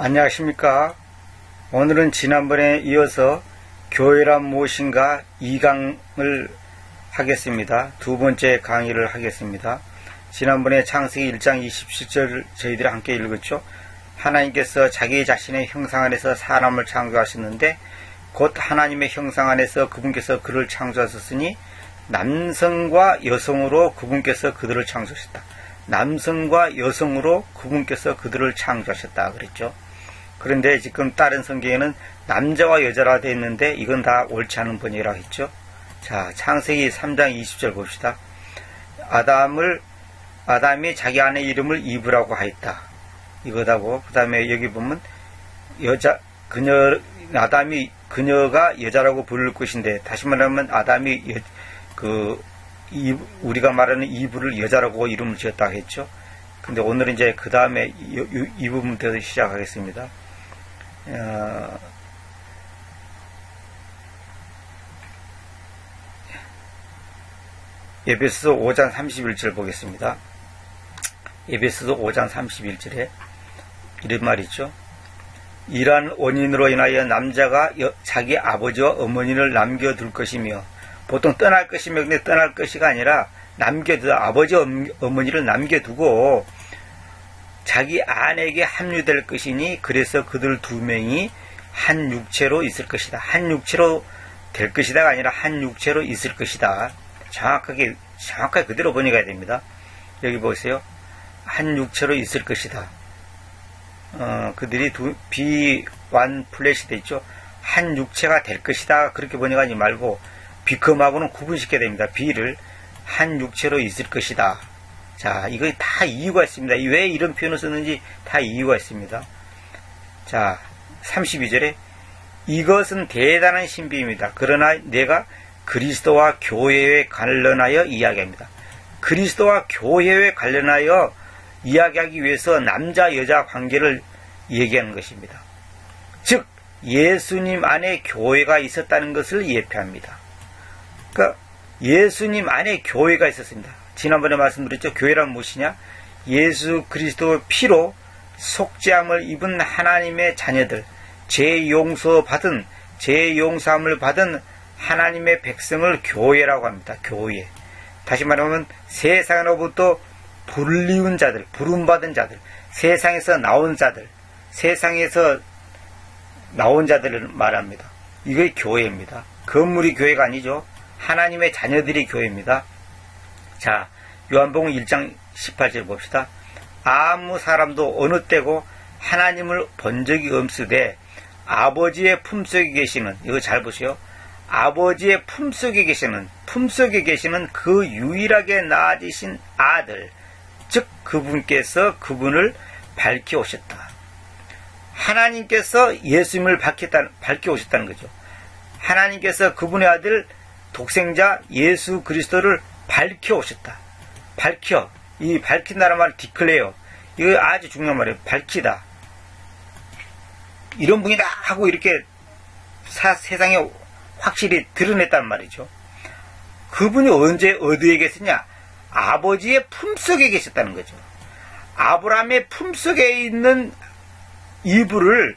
안녕하십니까. 오늘은 지난번에 이어서 교회란 무엇인가 2강을 하겠습니다. 두 번째 강의를 하겠습니다. 지난번에 창세기 1장 27절 저희들이 함께 읽었죠. 하나님께서 자기 자신의 형상 안에서 사람을 창조하셨는데 곧 하나님의 형상 안에서 그분께서 그를 창조하셨으니 남성과 여성으로 그분께서 그들을 창조하셨다. 남성과 여성으로 그분께서 그들을 창조하셨다 그랬죠. 그런데 지금 다른 성경에는 남자와 여자라 되어 있는데 이건 다 옳지 않은 번역이라고 했죠. 자, 창세기 3장 20절 봅시다. 아담을 아담이 자기 아내 이름을 이브라고 하였다. 이거다고 그 다음에 여기 보면 여자 그녀 아담이 그녀가 여자라고 부를 것인데 다시 말하면 아담이 여, 그 이, 우리가 말하는 이브를 여자라고 이름을 지었다고 했죠. 근데 오늘은 이제 그 다음에 이, 이 부분부터 시작하겠습니다. 어, 예배서 5장 31절 보겠습니다. 예배서 5장 31절에 이런 말이죠. 이러한 원인으로 인하여 남자가 자기 아버지와 어머니를 남겨둘 것이며 보통 떠날 것이며 근데 떠날 것이가 아니라 남겨두 아버지 어머니를 남겨두고 자기 아내에게 합류될 것이니 그래서 그들 두 명이 한 육체로 있을 것이다. 한 육체로 될 것이다가 아니라 한 육체로 있을 것이다. 정확하게 정확하게 그대로 번역해야 됩니다. 여기 보세요. 한 육체로 있을 것이다. 어, 그들이 두, 비완 플래시 돼 있죠. 한 육체가 될 것이다. 그렇게 번역하지 말고 비컴하고는 구분시켜야 됩니다. 비를 한 육체로 있을 것이다. 자, 이거 다 이유가 있습니다. 왜 이런 표현을 썼는지 다 이유가 있습니다. 자, 32절에 이것은 대단한 신비입니다. 그러나 내가 그리스도와 교회에 관련하여 이야기합니다. 그리스도와 교회에 관련하여 이야기하기 위해서 남자 여자 관계를 얘기하는 것입니다. 즉 예수님 안에 교회가 있었다는 것을 예표합니다. 그러니까 예수님 안에 교회가 있었습니다. 지난번에 말씀드렸죠. 교회란 무엇이냐? 예수 그리스도의 피로 속죄함을 입은 하나님의 자녀들, 제 용서 받은 제 용서함을 받은 하나님의 백성을 교회라고 합니다. 교회. 다시 말하면 세상으로부터 불리운 자들, 부름받은 자들, 세상에서 나온 자들, 세상에서 나온 자들을 말합니다. 이게 교회입니다. 건물이 교회가 아니죠. 하나님의 자녀들이 교회입니다. 자, 요한복음 1장 18절 봅시다. 아무 사람도 어느 때고 하나님을 본 적이 없으되 아버지의 품속에 계시는 이거 잘 보세요. 아버지의 품속에 계시는 품속에 계시는 그 유일하게 나아지신 아들 즉 그분께서 그분을 밝혀 오셨다. 하나님께서 예수님을 밝혔다, 오셨다는 거죠. 하나님께서 그분의 아들 독생자 예수 그리스도를 밝혀 오셨다. 밝혀. 이 밝힌다는 말을 디클레어. 이거 아주 중요한 말이에요. 밝히다. 이런 분이다 하고 이렇게 사, 세상에 확실히 드러냈단 말이죠. 그분이 언제 어디에 계시냐? 아버지의 품속에 계셨다는 거죠. 아브라함의 품속에 있는 이불을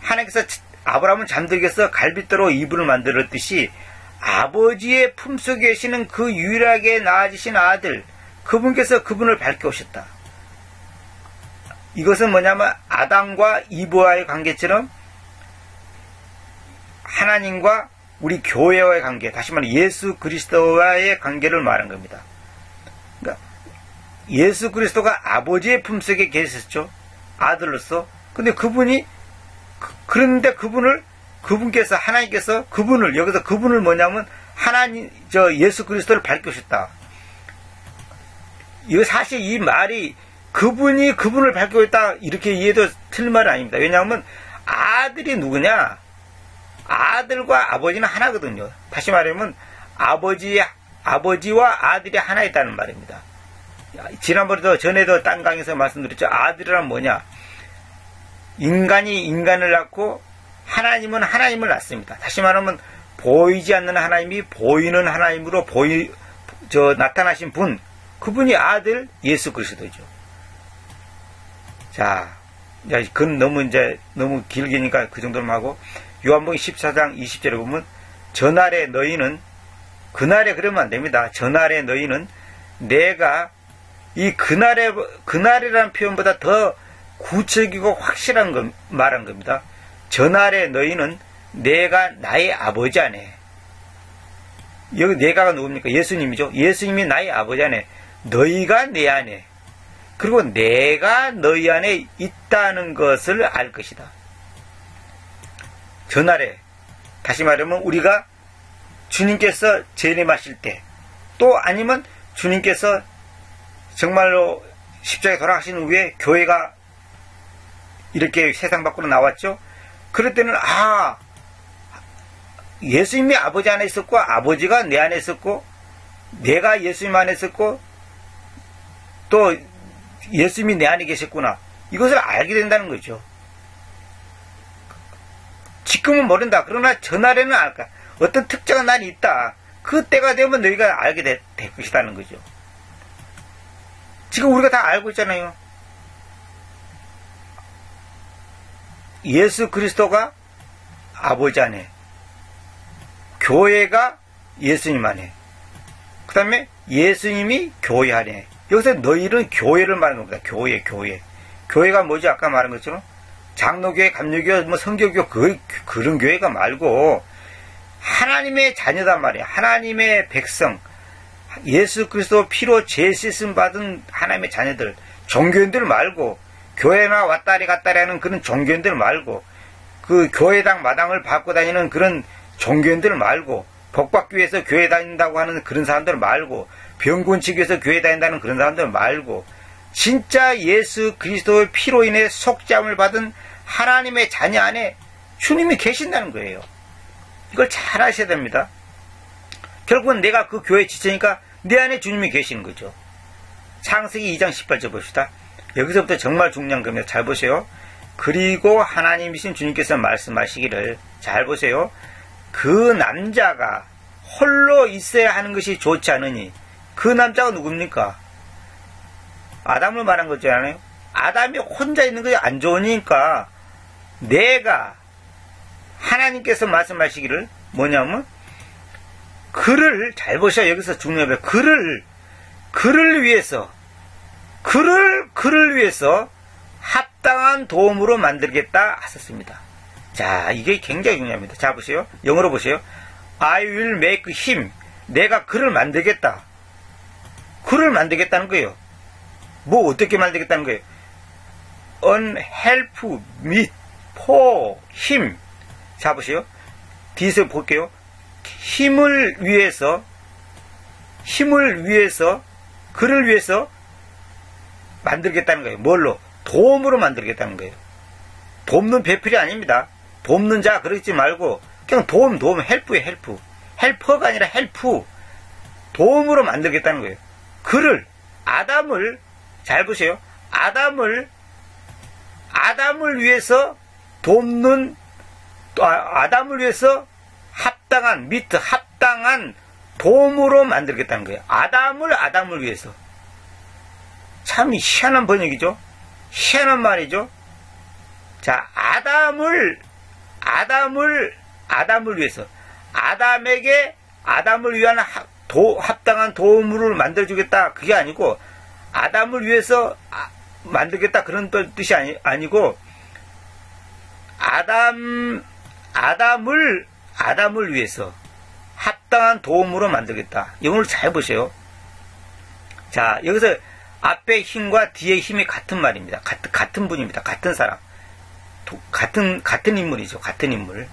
하나님께서 아브라함은 잠들게 해서 갈빗대로 이불을 만들었듯이 아버지의 품속에 계시는 그 유일하게 나아지신 아들 그분께서 그분을 밝혀오셨다. 이것은 뭐냐면 아담과 이브와의 관계처럼 하나님과 우리 교회와의 관계, 다시 말해 예수 그리스도와의 관계를 말한 겁니다. 예수 그리스도가 아버지의 품속에 계셨죠. 아들로서. 근데 그분이 그, 런데 그분을 그분께서 하나님께서 그분을 여기서 그분을 뭐냐면 하나님 저 예수 그리스도를 밝혀주셨다. 이거 사실 이 말이 그분이 그분을 밝혀줬다 이렇게 이해도 틀린 말은 아닙니다. 왜냐하면 아들이 누구냐? 아들과 아버지는 하나거든요. 다시 말하면 아버지 아버지와 아들이 하나 있다는 말입니다. 지난번에도 전에도 딴 강에서 말씀드렸죠. 아들이란 뭐냐? 인간이 인간을 낳고 하나님은 하나님을 낳습니다. 다시 말하면 보이지 않는 하나님이 보이는 하나님으로 보이 저 나타나신 분 그분이 아들 예수 그리스도죠. 자, 그건 너무 이제 너무 길기니까 그 정도로만 하고 요한복음 14장 20절에 보면 전날에 너희는 그날에 그러면 안 됩니다. 전날에 너희는 내가 이 그날에 그날이라는 표현보다 더 구체적이고 확실한 거, 말한 겁니다. 전날에 너희는 내가 나의 아버지 안에 여기 내가가 누굽니까? 예수님이죠. 예수님이 나의 아버지 안에 너희가 내 안에 그리고 내가 너희 안에 있다는 것을 알 것이다. 전날에 다시 말하면 우리가 주님께서 재림하실 때 또 아니면 주님께서 정말로 십자가에 돌아가신 후에 교회가 이렇게 세상 밖으로 나왔죠. 그럴 때는 아 예수님이 아버지 안에 있었고 아버지가 내 안에 있었고 내가 예수님 안에 있었고 또 예수님이 내 안에 계셨구나. 이것을 알게 된다는 거죠. 지금은 모른다. 그러나 전날에는 알까. 어떤 특정한 날이 있다. 그 때가 되면 너희가 알게 될 것이라는 거죠. 지금 우리가 다 알고 있잖아요. 예수 그리스도가 아버지 안에, 교회가 예수님 안에, 그 다음에 예수님이 교회 안에. 여기서 너희는 교회를 말하는 겁니다. 교회, 교회. 교회가 뭐지? 아까 말한 것처럼 장로교회, 감로교회, 뭐 성교교 그, 그런 교회가 말고 하나님의 자녀단 말이에요. 하나님의 백성. 예수 그리스도 피로 재씻음 받은 하나님의 자녀들. 종교인들 말고 교회나 왔다리 갔다리 하는 그런 종교인들 말고 그 교회당 마당을 받고 다니는 그런 종교인들 말고 복받기 위해서 교회 다닌다고 하는 그런 사람들 말고 병곤 치기 위해서 교회 다닌다는 그런 사람들 말고 진짜 예수 그리스도의 피로 인해 속죄함을 받은 하나님의 자녀 안에 주님이 계신다는 거예요. 이걸 잘 아셔야 됩니다. 결국은 내가 그 교회 지체니까 내 안에 주님이 계시는 거죠. 창세기 2장 18절 봅시다. 여기서부터 정말 중요한 겁니다. 잘 보세요. 그리고 하나님이신 주님께서 말씀하시기를 잘 보세요. 그 남자가 홀로 있어야 하는 것이 좋지 않으니 그 남자가 누굽니까? 아담을 말한 거잖아요. 아담이 혼자 있는 것이 안 좋으니까 내가 하나님께서 말씀하시기를 뭐냐면 그를 잘 보셔 여기서 중요해요. 그를 그를 위해서 그를 그를 위해서 합당한 도움으로 만들겠다 하셨습니다. 자, 이게 굉장히 중요합니다. 자, 보세요. 영어로 보세요. I will make him. 내가 그를 만들겠다. 그를 만들겠다는 거예요. 뭐 어떻게 만들겠다는 거예요? An help meet for him. 자, 보세요. 뒤에서 볼게요. 힘을 위해서, 힘을 위해서, 그를 위해서 만들겠다는 거예요. 뭘로? 도움으로 만들겠다는 거예요. 돕는 배필이 아닙니다. 돕는 자 그러지 말고 그냥 도움 도움 헬프에 헬프 헬퍼가 아니라 헬프 도움으로 만들겠다는 거예요. 그를 아담을 잘 보세요. 아담을 아담을 위해서 돕는 아, 아담을 위해서 합당한 미트 합당한 도움으로 만들겠다는 거예요. 아담을 아담을 위해서 참 희한한 번역이죠. 희한한 말이죠. 자, 아담을 아담을 아담을 위해서 아담에게 아담을 위한 도, 합당한 도움을 만들어주겠다 그게 아니고 아담을 위해서 아, 만들겠다 그런 뜻이 아니, 아니고 아담 아담을 아담을 위해서 합당한 도움으로 만들겠다. 이걸 잘 보세요. 자 여기서 앞에 힘과 뒤에 힘이 같은 말입니다. 같은, 같은 분입니다. 같은 사람. 도, 같은, 같은 인물이죠. 같은 인물.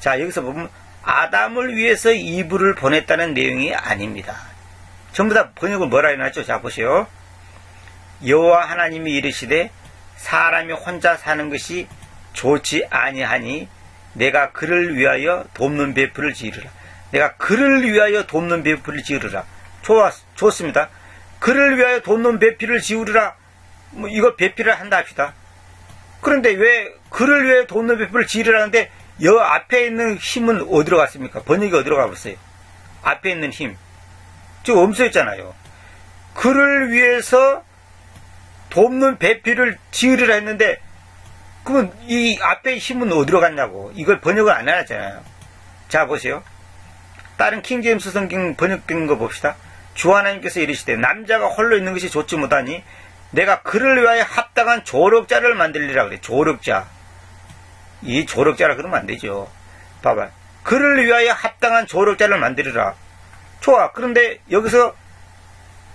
자, 여기서 보면 아담을 위해서 이불을 보냈다는 내용이 아닙니다. 전부 다 번역을 뭐라 해놨죠? 자, 보세요. 여호와 하나님이 이르시되 사람이 혼자 사는 것이 좋지 아니하니 내가 그를 위하여 돕는 베풀을 지으리라. 내가 그를 위하여 돕는 베풀을 지으리라. 좋았, 좋습니다. 그를 위하여 돕는 배필을 지우리라. 뭐 이거 배필을 한다 합시다. 그런데 왜 그를 위해 돕는 배필을 지으라는데 여 앞에 있는 힘은 어디로 갔습니까? 번역이 어디로 가봤어요? 앞에 있는 힘. 지금 없어졌잖아요. 그를 위해서 돕는 배필을 지으리라 했는데 그러면 이 앞에 힘은 어디로 갔냐고 이걸 번역을 안 해놨잖아요. 자 보세요. 다른 킹제임스 성경 번역된 거 봅시다. 주 하나님께서 이르시되 남자가 홀로 있는 것이 좋지 못하니 내가 그를 위하여 합당한 조력자를 만들리라 그래. 조력자. 이 조력자라 그러면 안 되죠. 봐봐. 그를 위하여 합당한 조력자를 만들리라. 좋아. 그런데 여기서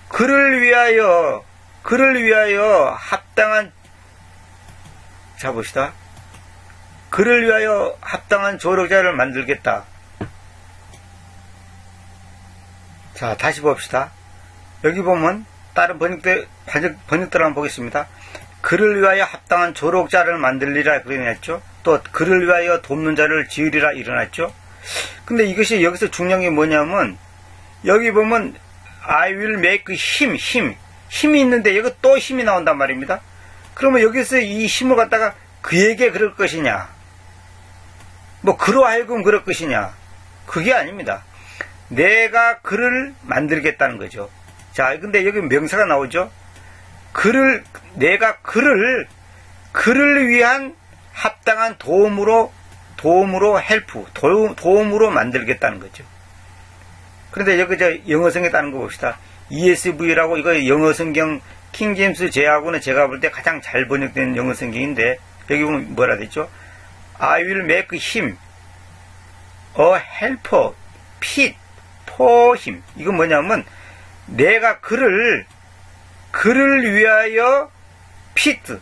그를 위하여 그를 위하여 합당한 자 봅시다. 그를 위하여 합당한 조력자를 만들겠다. 자, 다시 봅시다. 여기 보면 다른 번역들, 번역, 번역들 한번 보겠습니다. 그를 위하여 합당한 조력자를 만들리라 그러냈죠. 또 그를 위하여 돕는 자를 지으리라 일어났죠. 근데 이것이 여기서 중요한 게 뭐냐면 여기 보면 I will make 힘, 힘, 힘이 있는데 여기 또 힘이 나온단 말입니다. 그러면 여기서 이 힘을 갖다가 그에게 그럴 것이냐? 뭐 그로 하여금 그럴 것이냐? 그게 아닙니다. 내가 그를 만들겠다는 거죠. 자, 근데 여기 명사가 나오죠? 그를, 내가 그를, 그를 위한 합당한 도움으로, 도움으로 헬프, 도움, 으로 만들겠다는 거죠. 그런데 여기 저 영어 성에 따는 거 봅시다. ESV라고 이거 영어 성경 킹 제임스 제하고는 제가 볼 때 가장 잘 번역된 영어 성경인데 여기 보면 뭐라 되죠? I will make him a helper fit him. 이건 뭐냐면 내가 그를 그를 위하여 fit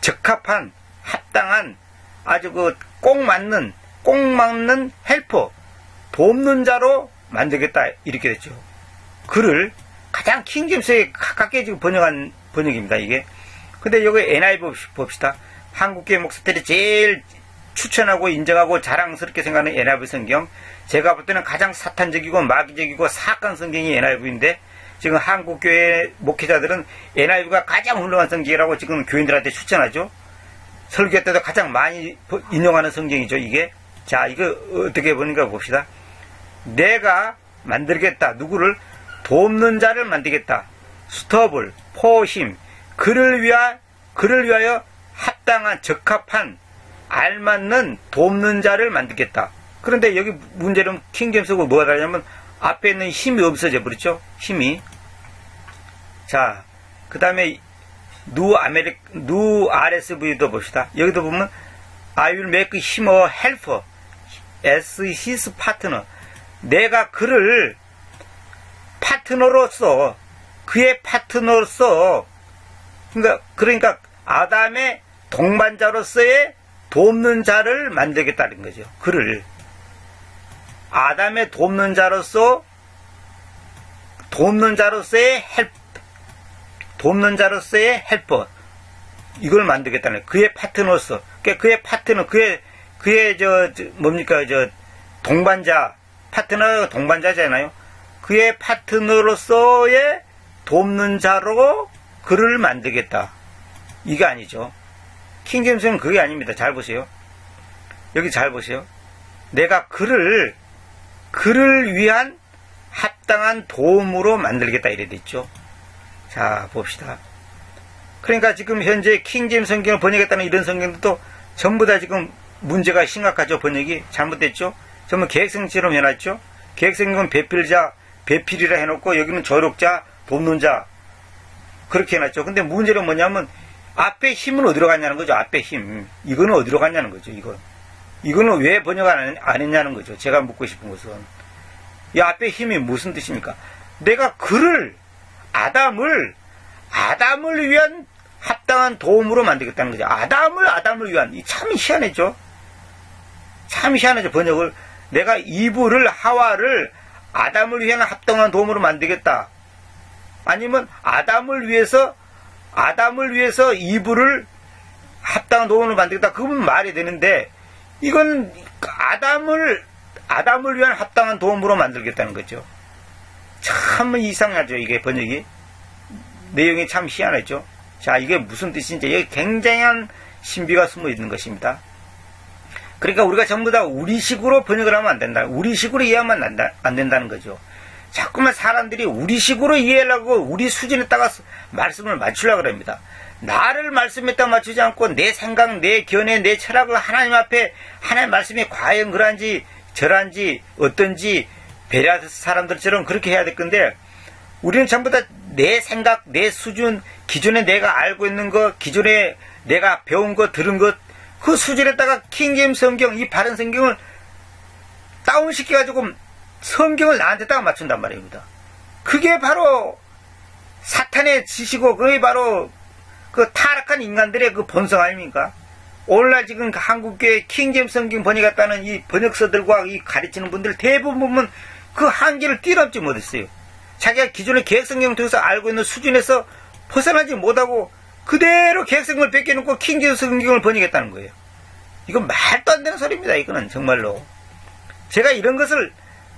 적합한 합당한 아주 그 꼭 맞는 꼭 맞는 헬퍼 돕는 자로 만들겠다 이렇게 됐죠. 그를 가장 킹잼스에 가깝게 지금 번역한 번역입니다, 이게. 근데 여기 NIV 봅시다. 한국계 목사들이 제일 추천하고 인정하고 자랑스럽게 생각하는 NIV 성경. 제가 볼 때는 가장 사탄적이고 마귀적이고 사악한 성경이 NIV인데 지금 한국교회 목회자들은 NIV가 가장 훌륭한 성경이라고 지금 교인들한테 추천하죠. 설교 때도 가장 많이 인용하는 성경이죠, 이게. 자, 이거 어떻게 보는가 봅시다. 내가 만들겠다. 누구를? 돕는 자를 만들겠다. 스톱을, 포힘, 그를 위하, 그를 위하여 합당한, 적합한, 알맞는 돕는 자를 만들겠다. 그런데 여기 문제는 킹잼스고 뭐가 다르냐면 앞에 있는 힘이 없어져 버렸죠. 힘이. 자, 그 다음에 누 아메리, 누 RSV도 봅시다. 여기도 보면 I will make him a helper as his partner. 내가 그를 파트너로서 그의 파트너로서 그러니까 그러니까 아담의 동반자로서의 돕는 자를 만들겠다는 거죠. 그를 아담의 돕는 자로서 돕는 자로서의 헬 돕는 자로서의 헬퍼 이걸 만들겠다는 거예요. 그의 파트너로서 그러니까 그의 파트너 그의 그의 저, 저 뭡니까 저 동반자 파트너 동반자잖아요. 그의 파트너로서의 돕는 자로 그를 만들겠다. 이게 아니죠. 킹잼스는 그게 아닙니다. 잘 보세요. 여기 잘 보세요. 내가 그를 그를 위한 합당한 도움으로 만들겠다 이래 됐죠. 자 봅시다. 그러니까 지금 현재 킹잼 성경을 번역했다는 이런 성경들도 전부 다 지금 문제가 심각하죠. 번역이 잘못됐죠. 전부 계획성처럼 해놨죠. 계획성은 배필자, 배필이라 해놓고 여기는 저력자, 돕는 자 그렇게 해놨죠. 근데 문제는 뭐냐면 앞에 힘은 어디로 갔냐는 거죠. 앞에 힘. 이거는 어디로 갔냐는 거죠. 이거. 이거는 왜 번역 안, 안 했냐는 거죠. 제가 묻고 싶은 것은. 이 앞에 힘이 무슨 뜻입니까? 내가 그를, 아담을, 아담을 위한 합당한 도움으로 만들겠다는 거죠. 아담을, 아담을 위한. 참 희한했죠. 참 희한하죠. 번역을. 내가 이브를, 하와를 아담을 위한 합당한 도움으로 만들겠다. 아니면 아담을 위해서 아담을 위해서 이불을 합당한 도움을 만들겠다. 그건 말이 되는데 이건 아담을 아담을 위한 합당한 도움으로 만들겠다는 거죠. 참 이상하죠. 이게 번역이 내용이 참 희한하죠. 자, 이게 무슨 뜻인지 여기 굉장한 신비가 숨어 있는 것입니다. 그러니까 우리가 전부 다 우리식으로 번역을 하면 안 된다. 우리식으로 이해하면 안 된다는 거죠. 자꾸만 사람들이 우리식으로 이해하려고 우리 수준에 따라 말씀을 맞추려고 합니다. 나를 말씀에 딱 맞추지 않고 내 생각, 내 견해, 내 철학을 하나님 앞에 하나님 말씀이 과연 그런지 저란지 어떤지 배려하는 사람들처럼 그렇게 해야 될 건데 우리는 전부 다 내 생각, 내 수준, 기존에 내가 알고 있는 것, 기존에 내가 배운 것, 들은 것, 그 수준에다가 킹제임 성경, 이 바른 성경을 다운시켜가지고 성경을 나한테다가 맞춘단 말입니다. 그게 바로 사탄의 지시고, 그게 바로 그 타락한 인간들의 그 본성 아닙니까? 오늘날 지금 한국교회 킹제임 성경 번역했다는 이 번역서들과 이 가르치는 분들 대부분 보면 그 한계를 뛰어넘지 못했어요. 자기가 기존의 계획성경을 통해서 알고 있는 수준에서 벗어나지 못하고 그대로 계획성경을 뺏겨놓고 킹제임 성경을 번역했다는 거예요. 이건 말도 안 되는 소리입니다. 이거는 정말로. 제가 이런 것을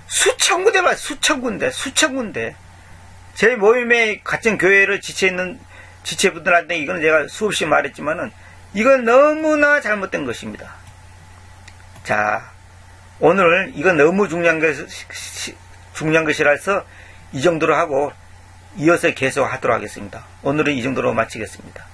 수천 군데 봐, 수천 군데, 수천 군데. 제 모임에 같은 교회를 지체있는 지체분들한테 이거는 제가 수없이 말했지만은 이건 너무나 잘못된 것입니다. 자, 오늘 이건 너무 중요한 것, 중요한 것이라서 이 정도로 하고 이어서 계속 하도록 하겠습니다. 오늘은 이 정도로 마치겠습니다.